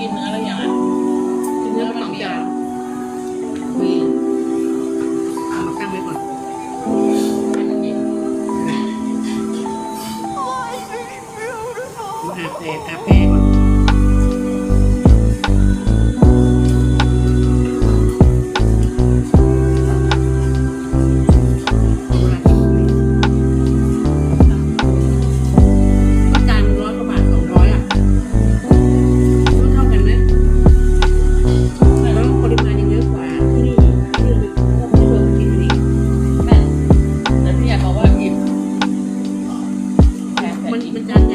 กินเนื้ออะไรอย่างนั้นกินเนื้อสองอย่างมีเอามากั้งไว้ก่อนมาอาบดดอาบแดดก่ บางทีมันจา